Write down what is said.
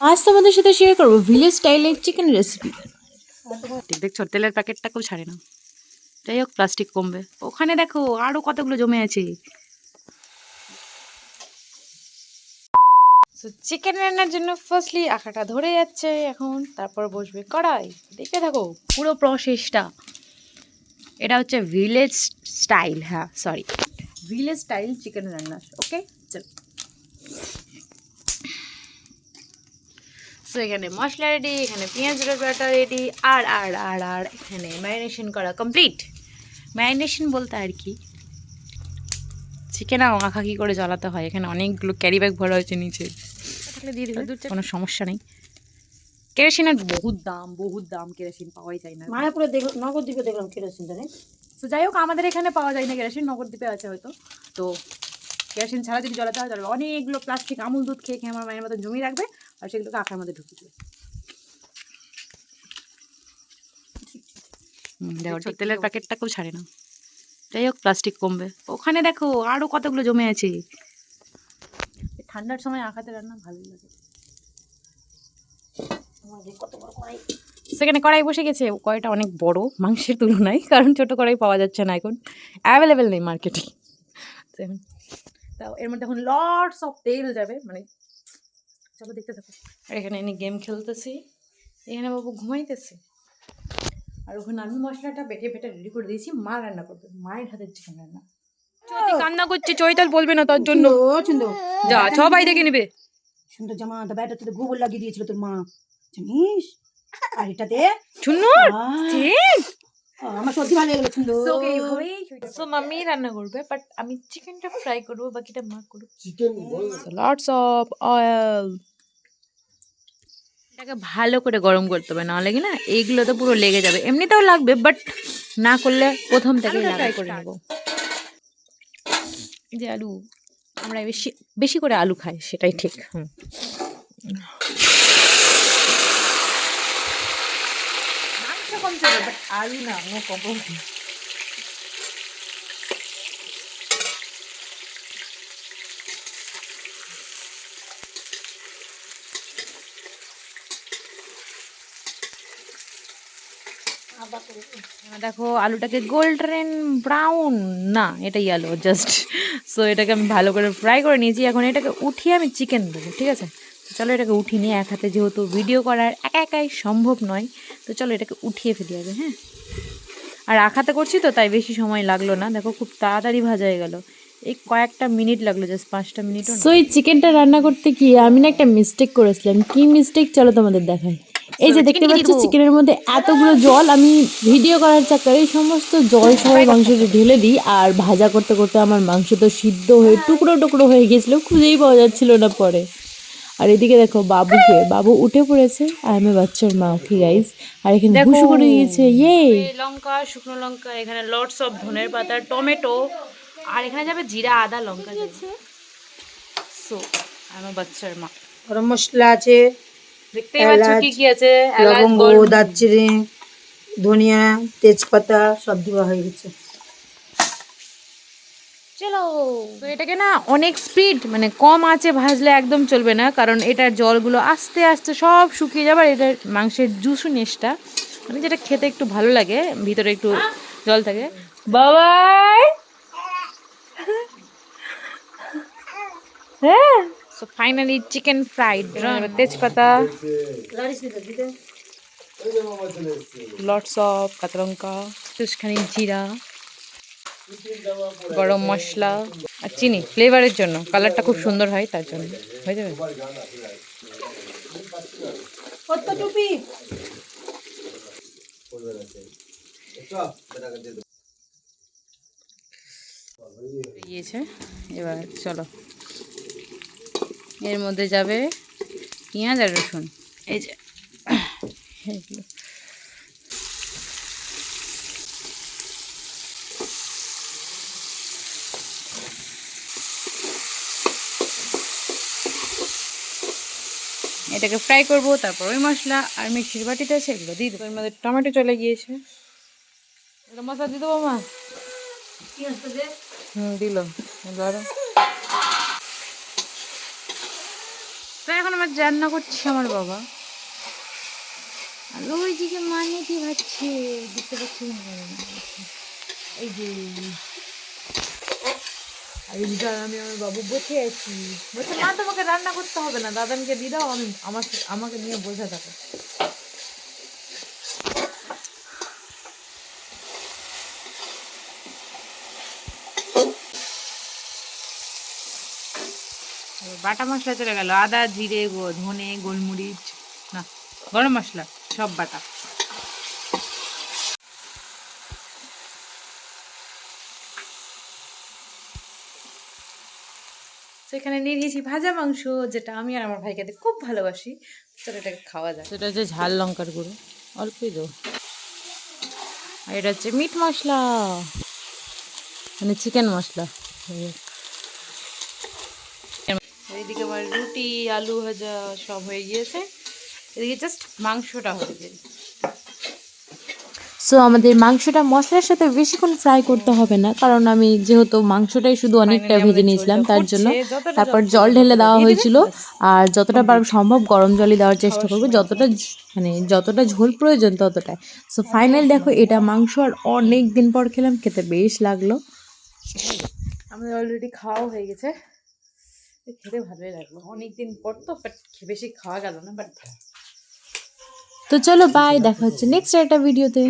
আজ তোমাদের সাথে শেয়ার করব ভিলেজ স্টাইলের চিকেন রেসিপি দেখছ তেলের প্যাকেটটাকেও ছাড়ে না। যাই হোক প্লাস্টিক কমবে। ওখানে দেখো আরও কতগুলো জমে আছে। চিকেন রান্নার জন্য ফার্স্টলি আঁকাটা ধরে যাচ্ছে এখন তারপর বসবে কড়াই। দেখতে থাকো পুরো প্রসেসটা এটা হচ্ছে ভিলেজ স্টাইল হ্যাঁ সরি ভিলেজ স্টাইল চিকেন রান্নার ওকে চল। সো এখানে মশলা রেডি এখানে পেঁয়াজ বাটা রেডি আর আর আর আর এখানে ম্যারিনেশন করা কমপ্লিট ম্যারিনেশন বলতে আর কি? চিকেন আর মাখা কী করে জ্বালাতে হয়? এখানে অনেকগুলো ক্যারি ব্যাগ ভরা হয়েছে নিচে। থাকলে দিয়ে কোনো সমস্যা নেই। কেরোসিনের বহুত দাম বহুত দাম কেরোসিন পাওয়াই যায় না। মায়াপুরে দেখলাম নগরদ্বীপে দেখলাম কেরোসিন জানে তো যাই হোক আমাদের এখানে পাওয়া যায় না কেরোসিন নগরদ্বীপে আছে হয়তো। তো কেরোসিন ছাড়া যদি জ্বালাতে হয় তাহলে অনেকগুলো প্লাস্টিক আমুল দুধ খেয়ে খেয়ে আমার মায়ের মতো জমি রাখবে। আর সেগুলোকে আখার মধ্যে ঢুকিয়ে দেখো তেলের প্যাকেটটাকেও ছাড়ে না। যাই হোক প্লাস্টিক কমবে। ওখানে দেখো আরও কতগুলো জমে আছে। ঠান্ডার সময় আখাতে রান্না ভালোই লাগে। সেখানে কড়াই বসে গেছে। কড়াইটা অনেক বড় মাংসের তুলনায় কারণ ছোট কড়াই পাওয়া যাচ্ছে না এখন। অ্যাভেলেবেল নেই মার্কেটে তাও এর মধ্যে এখন লটস অফ তেল যাবে মানে চলো দেখতে থাকো। আর এখানে এনে গেম খেলতেছি। এখানে বাবু ঘুমাইতেছে। আর ওখানে আমি মশলাটা বেটে বেটে রেডি করে দিয়েছি। মা রান্না করবে। মায়ের হাতের চিকেন রান্না। কান্না করছে। চৈতাল বলবে না তার জন্য। যা সবাই দেখে নেবে। সুন্দর জামা তো গোবর লাগিয়ে দিয়েছিল তোর মা। জানিস? আর এটাতে আমার ভালো হয়ে সুন্দর সো মাম্মি রান্না করবে বাট আমি চিকেনটা ফ্রাই করব বাকিটা মা করবে চিকেন লটস অফ অয়েল এটাকে ভালো করে গরম করতে হবে নাহলে কি না এইগুলো তো পুরো লেগে যাবে। এমনিতেও লাগবে বাট না করলে প্রথম থেকে ট্রাই করে নেব। যে আলু আমরা বেশি বেশি করে আলু খাই সেটাই ঠিক হুম। মাংস কম চলবে বাট আলু না নো কম্প্রোমাইজ দেখো, আলুটাকে গোল্ডেন ব্রাউন না, এটাই আলু জাস্ট সো এটাকে আমি ভালো করে ফ্রাই করে নিয়েছি। এখন এটাকে উঠিয়ে আমি চিকেন দেবো, ঠিক আছে? চলো এটাকে উঠিয়ে নিয়ে এক হাতে যেহেতু ভিডিও করার একা একাই সম্ভব নয়, তো চলো এটাকে উঠিয়ে ফেলি আগে হ্যাঁ? আর হাতে করছি তো, তাই বেশি সময় লাগল না। দেখো, খুব তাড়াতাড়ি ভাজা হয়ে গেল। এই কয়েকটা মিনিট লাগল জাস্ট পাঁচটা মিনিট সো এই চিকেনটা রান্না করতে গিয়ে আমি না একটা মিস্টেক করেছিলাম। কি মিস্টেক চলো তোমাদের দেখাই। এই যে দেখতে পাচ্ছ? চিকেনের মধ্যে এতগুলো জল আমি ভিডিও করার চাক্কারে এই সমস্ত জল সবাই মাংসটা ঢেলে দিই আর ভাজা করতে করতে আমার মাংস তো সিদ্ধ হয়ে টুকরো টুকরো হয়ে গেছিল খুঁজেই পাওয়া যাচ্ছিল না পরে। আর এদিকে দেখো বাবুকে বাবু উঠে পড়েছে আর আমি বাচ্চার মা ওকে গাইজ আর এখানে দেখো। ভুসু করে দিয়েছে ইয়ে এই লঙ্কা শুকনো লঙ্কা এখানে লটস অফ ধনের পাতা টমেটো আর এখানে যাবে জিরা আদা লঙ্কা। যাচ্ছে সো আমার বাচ্চার মা। গরম মশলা আছে। দেখতেই পাচ্ছ কি কি আছে? লবঙ্গ দারচিনি ধনিয়া তেজপাতা সব দেওয়া হয়ে গেছে। চলো। তো এটাকে না অনেক স্পিড মানে কম আঁচে ভাজলে একদম চলবে না কারণ এটার জলগুলো আস্তে আস্তে সব শুকিয়ে যাবে আর এটার মাংসের জুসুনেসটা মানে যেটা খেতে একটু ভালো লাগে ভিতরে একটু জল থাকে। বাবাই! হ্যাঁ? সো ফাইনালি চিকেন ফ্রাইড তেজপাতা. লটস অফ কাঁচা লঙ্কা একটুখানি জিরা গরম মশলা আর চিনি ফ্লেভারের জন্য। কালারটা খুব সুন্দর হয় তার জন্য। হয়ে যাবে? এবার চলো। এর মধ্যে যাবে পেঁয়াজ আর রসুন। এই যে। এটাকে ফ্রাই করব তারপর ওই মশলা আর মিক্সির বাটিতে আছে এগুলো দিয়ে দেবো। এর মধ্যে টমেটো চলে গিয়েছে। এটা মশলা দিয়ে দেবো মা? হুম দিল। এবার তো এখন আমার রান্না করছে আমার বাবা। আর ওইদিকে মানে কি ভাবছে দেখতে পাচ্ছি না না। এই যে আর আমি আমার বাবু বসে আছি। বলছে, মা, তোমাকে রান্না করতে হবে না। দাদানকে দিয়ে দাও, আমি, আমাকে আমাকে নিয়ে বসে থাকো। বাটা মশলা চলে গেল। আদা, জিরে ধনে, গোলমরিচ, না, গরম মশলা, সব বাটা। তো এখানে নিয়ে নিয়েছি ভাজা মাংস, যেটা আমি আর আমার ভাই খেতে খুব ভালোবাসি। চলো এটাকে খাওয়া যায় সেটা হচ্ছে ঝাল লঙ্কার গুঁড়ো, অল্পই দেবো। আর এটা হচ্ছে মিট মশলা মানে চিকেন মশলা। এইদিকে আমার রুটি আলু ভাজা সব হয়ে গিয়েছে। এদিকে জাস্ট মাংসটা হয়েছে সো আমাদের মাংসটা মশলার সাথে বেশিক্ষণ ফ্রাই করতে হবে না কারণ আমি যেহেতু মাংসটাই শুধু অনেকটা ভেজে নিয়েছিলাম তার জন্য তারপর জল ঢেলে দেওয়া হয়েছিল। আর যতটা পারব সম্ভব গরম জলই দেওয়ার চেষ্টা করব যতটা মানে যতটা ঝোল প্রয়োজন ততটাই। সো ফাইনাল দেখো এটা মাংস আর অনেক দিন পর খেলাম খেতে বেশ লাগল। আমাদের অলরেডি খাওয়া হয়ে গেছে। খেতে ভালোই লাগল। অনেকদিন পর তো বাট বেশি খাওয়া গেল না বাট তো চলো বাই দেখা হচ্ছে নেক্সট একটা ভিডিওতে